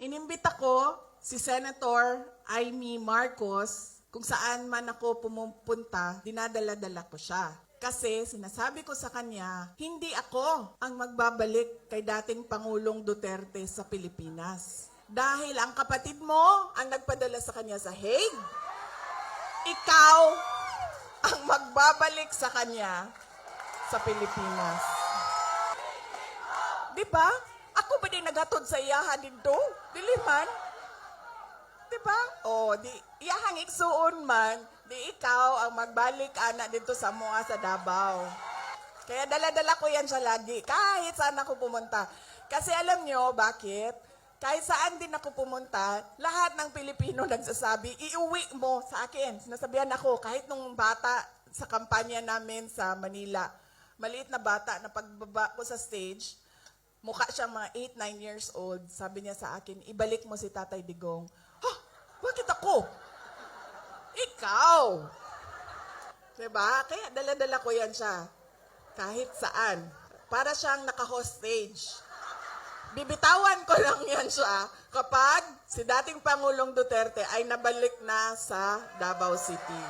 Inimbita ko si Senator Amy Marcos kung saan man ako pumupunta, dinadala-dala ko siya. Kasi sinasabi ko sa kanya, hindi ako ang magbabalik kay dating Pangulong Duterte sa Pilipinas. Dahil ang kapatid mo ang nagpadala sa kanya sa Hague. Ikaw ang magbabalik sa kanya sa Pilipinas. Di ba? Ako ba din nagatod sa iyahan dito? Dili man. Di ba? O, di, iyahang iksuon man, di ikaw ang magbalik ana dito sa mua sa Davao. Kaya dala-dala ko yan siya lagi, kahit saan ako pumunta. Kasi alam nyo, bakit? Kahit saan din ako pumunta, lahat ng Pilipino nagsasabi, iuwi mo sa akin. Sinasabihan ako, kahit nung bata sa kampanya namin sa Manila, maliit na bata na pagbaba ko sa stage, mukha siyang mga 8, 9 years old. Sabi niya sa akin, ibalik mo si Tatay Digong. Ha? Bakit ako? Ikaw! Diba? Kaya dala-dala ko yan siya. Kahit saan. Para siyang naka-hostage. Bibitawan ko lang yan siya kapag si dating Pangulong Duterte ay nabalik na sa Davao City.